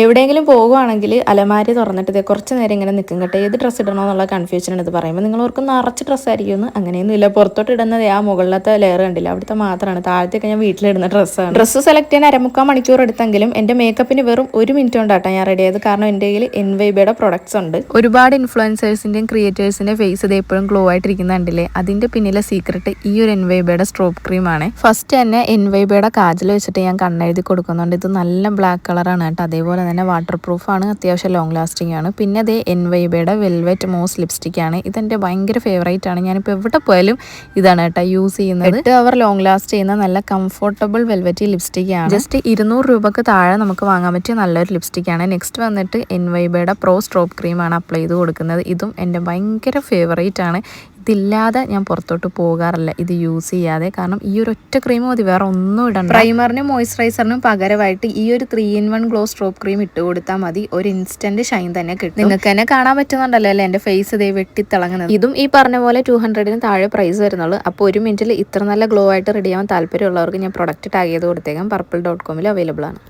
എവിടെയെങ്കിലും പോകുവാണെങ്കിൽ അലമാരി തുറന്നിട്ട് കുറച്ച് നേരം ഇങ്ങനെ നിൽക്കും കേട്ടോ. ഏത് ഡ്രസ്സ് ഇടണോ എന്നുള്ള കൺഫ്യൂഷൻ ഇത് പറയുമ്പോൾ നിങ്ങൾ ഓർക്കും നിറച്ച് ഡ്രസ്സ് ആയിരിക്കും അങ്ങനെയൊന്നും ഇല്ല പുറത്തോട്ട് ഇടുന്നത് ആ മുകളിലത്തെ ലെയർ കണ്ടില്ല? അവിടുത്തെ മാത്രമാണ് താഴത്തേക്ക് ഞാൻ വീട്ടിലിടുന്ന ഡ്രസ്സാണ് ഡ്രസ്സ് സെലക്ട് ചെയ്യാൻ അരമുക്കാൽ മണിക്കൂർ എടുത്തെങ്കിലും എന്റെ മേക്കപ്പിന് വെറും ഒരു മിനിറ്റ് കൊണ്ടാട്ടോ ഞാൻ റെഡി ആയത്. കാരണം എന്റെ കയ്യിൽ എൻ വൈബയുടെ പ്രൊഡക്ട്സ് ഉണ്ട്. ഒരുപാട് ഇൻഫ്ലുവൻസേഴ്സിന്റെയും ക്രിയേറ്റേഴ്സിന്റെ ഫേസ് ഇത് എപ്പോഴും ഗ്ലോ ആയിട്ടിരിക്കുന്നുണ്ടല്ലേ അതിന്റെ പിന്നിലെ സീക്രട്ട് ഈ ഒരു എൻ വൈബയുടെ സ്ട്രോപ്പ് ക്രീമാണ് ഫസ്റ്റ് തന്നെ എൻ വൈബയുടെ കാജൽ വെച്ചിട്ട് ഞാൻ കണ്ണെഴുതി കൊടുക്കുന്നുണ്ട്. ഇത് നല്ല ബ്ലാക്ക് കളറാണ് കേട്ടോ. അതേപോലെ തന്നെ വാട്ടർ പ്രൂഫാണ് അത്യാവശ്യം ലോങ് ലാസ്റ്റിംഗ് ആണ്. പിന്നെ അതേ എൻ വൈബയുടെ വെൽവെറ്റ് മോസ് ലിപ്സ്റ്റിക്കാണ് ഇതെന്റെ ഭയങ്കര ഫേവറേറ്റ് ആണ്. ഞാനിപ്പോൾ എവിടെ പോയാലും ഇതാണ് കേട്ടോ യൂസ് ചെയ്യുന്നത്. എട്ട് അവർ ലോങ് ലാസ്റ്റ് ചെയ്യുന്ന നല്ല കംഫർട്ടബിൾ വെൽവെറ്റ് ലിപ്സ്റ്റിക് ആണ്. ജസ്റ്റ് ഇരുന്നൂറ് രൂപക്ക് താഴെ നമുക്ക് വാങ്ങാൻ പറ്റിയ നല്ലൊരു ലിപ്സ്റ്റിക്കാണ് നെക്സ്റ്റ് വന്നിട്ട് എൻ വൈബയുടെ പ്രോ സ്ട്രോപ്പ് ക്രീമാണ് അപ്ലൈ ചെയ്ത് കൊടുക്കുന്നത്. ഇതും എന്റെ ഭയങ്കര ഫേവറേറ്റ് ആണ്. ഇതില്ലാതെ ഞാൻ പുറത്തോട്ട് പോകാറില്ല. ഇത് യൂസ് ചെയ്യാതെ. കാരണം ഈ ഒരു ഒറ്റ ക്രീം മതി. വേറെ ഒന്നും ഇടണ്ട. പ്രൈമറിനും മോയ്സ്ചറൈസറിനും പകരമായിട്ട് ഈ ഒരു ത്രീ ഇൻ വൺ ഗ്ലോ സ്ട്രോപ്പ് ക്രീം ഇട്ട് കൊടുത്താൽ മതി. ഒരു ഇൻസ്റ്റന്റ് ഷൈൻ തന്നെ കിട്ടും. നിങ്ങൾക്ക് തന്നെ കാണാൻ പറ്റുന്നുണ്ടല്ലോ അല്ലേ? എന്റെ ഫേസ് ഇതേ വെട്ടിത്തിളങ്ങുന്നത്. ഇതും ഈ പറഞ്ഞ പോലെ ടു ഹൺഡ്രഡിന് താഴെ പ്രൈസ് വരുന്നുള്ളൂ. അപ്പോൾ ഒരു മിനിറ്റിൽ ഇത്ര നല്ല ഗ്ലോ ആയിട്ട് റെഡി ആവാൻ താല്പര്യമുള്ളവർക്ക് ഞാൻ പ്രൊഡക്റ്റ് ടാഗ് ചെയ്ത് കൊടുത്തേക്കാം. പർപ്പിൾ ഡോട്ട് കോമിൽ അവൈലബിൾ ആണ്.